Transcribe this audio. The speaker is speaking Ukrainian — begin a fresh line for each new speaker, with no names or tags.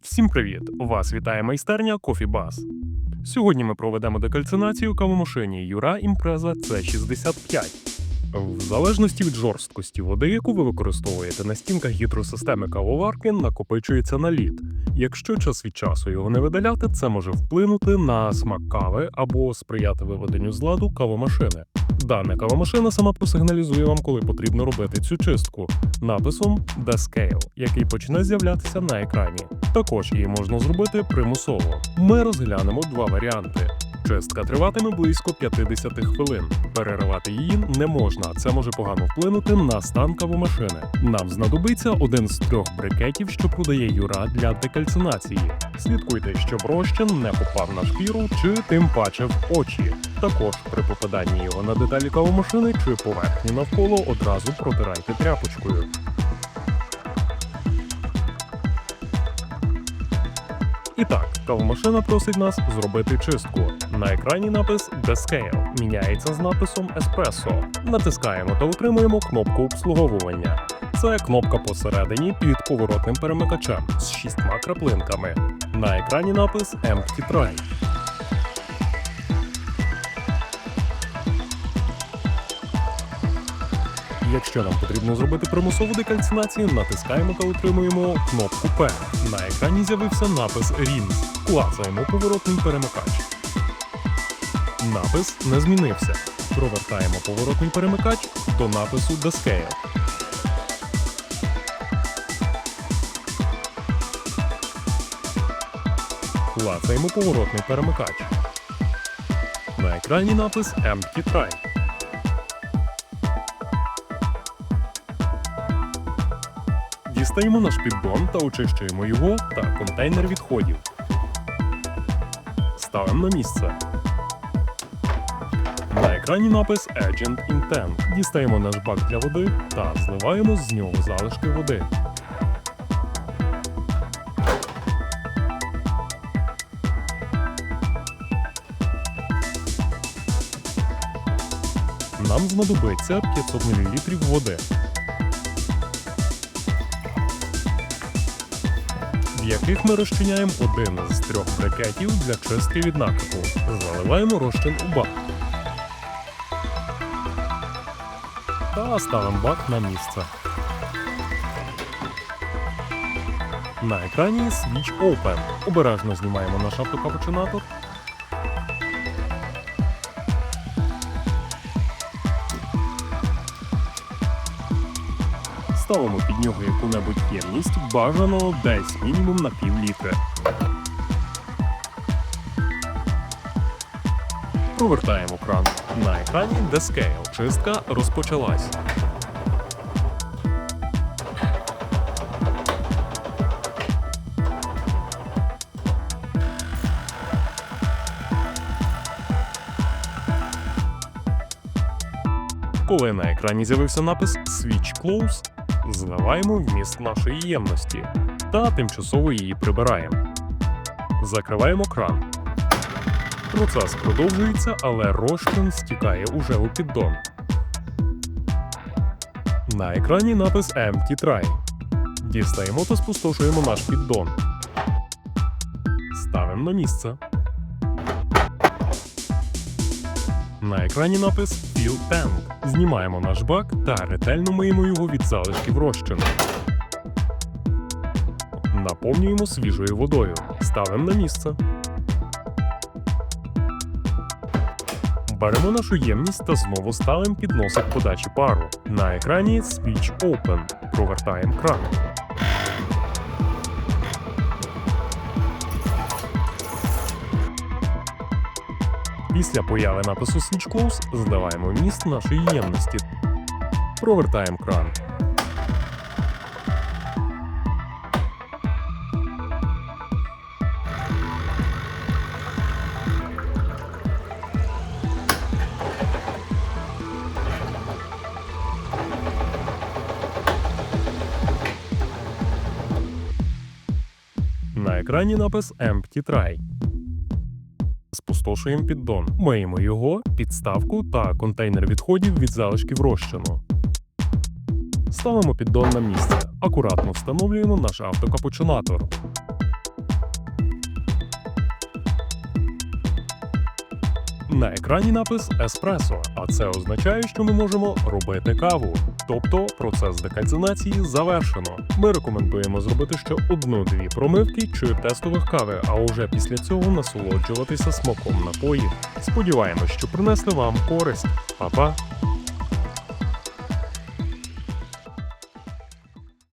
Всім привіт! Вас вітає майстерня Coffee Buzz. Сьогодні ми проведемо декальцинацію кавомашині Юра Імпреза C65. В залежності від жорсткості води, яку ви використовуєте на стінках гідросистеми кавоварки, накопичується наліт. Якщо час від часу його не видаляти, це може вплинути на смак кави або сприяти виведенню з ладу кавомашини. Дана кавомашина сама посигналізує вам, коли потрібно робити цю чистку, написом The Scale, який почне з'являтися на екрані. Також її можна зробити примусово. Ми розглянемо два варіанти. Чистка триватиме близько 50 хвилин. Переривати її не можна, це може погано вплинути на стан кавомашини. Нам знадобиться один з трьох брикетів, що продає Юра для декальцинації. Слідкуйте, щоб розчин не попав на шкіру чи тим паче в очі. Також при попаданні його на деталі кавомашини чи поверхні навколо одразу протирайте тряпочкою. І так, кавомашина просить нас зробити чистку. На екрані напис Descale міняється з написом Espresso. Натискаємо та утримуємо кнопку обслуговування. Це кнопка посередині під поворотним перемикачем з шістьма краплинками. На екрані напис Empty Try. Якщо нам потрібно зробити примусову декальцинацію, натискаємо та отримуємо кнопку P. На екрані з'явився напис RINS. Клацаємо поворотний перемикач. Напис не змінився. Провертаємо поворотний перемикач до напису The Scale. Клацаємо поворотний перемикач. На екрані напис Empty Try. Дістаємо наш піддон та очищуємо його та контейнер відходів. Ставимо на місце. На екрані напис Agent Intent. Дістаємо наш бак для води та зливаємо з нього залишки води. Нам знадобиться 500 мл води. Яких ми розчиняємо один з трьох брикетів для чистки від накипу. Заливаємо розчин у бак. Та ставимо бак на місце. На екрані Switch Open. Обережно знімаємо наш автокапучинатор. Ставимо під нього яку-небудь ємність, бажано десь мінімум на пів літри. Провертаємо кран. На екрані Scale. Чистка розпочалась. Коли на екрані з'явився напис Switch Close, зливаємо вміст нашої ємності та тимчасово її прибираємо. Закриваємо кран. Процес продовжується, але розчин стікає уже у піддон. На екрані напис Empty Try. Дістаємо та спустошуємо наш піддон. Ставимо на місце. На екрані напис Fill Tank. Знімаємо наш бак та ретельно миємо його від залишків розчину. Наповнюємо свіжою водою. Ставимо на місце. Беремо нашу ємність та знову ставимо під носик подачі пару. На екрані Switch Open. Провертаємо кран. Після появи напису Switch Close зливаємо вміст нашої ємності. Провертаємо кран. На екрані напис Empty Try. Спустошуємо піддон. Миємо його, підставку та контейнер відходів від залишків розчину. Ставимо піддон на місце. Акуратно встановлюємо наш автокапучинатор. На екрані напис Еспресо, а це означає, що ми можемо робити каву. Тобто процес декальцинації завершено. Ми рекомендуємо зробити ще одну-дві промивки чи тестових кави, а уже після цього насолоджуватися смаком напоїв. Сподіваємось, що принесли вам користь. Па-па!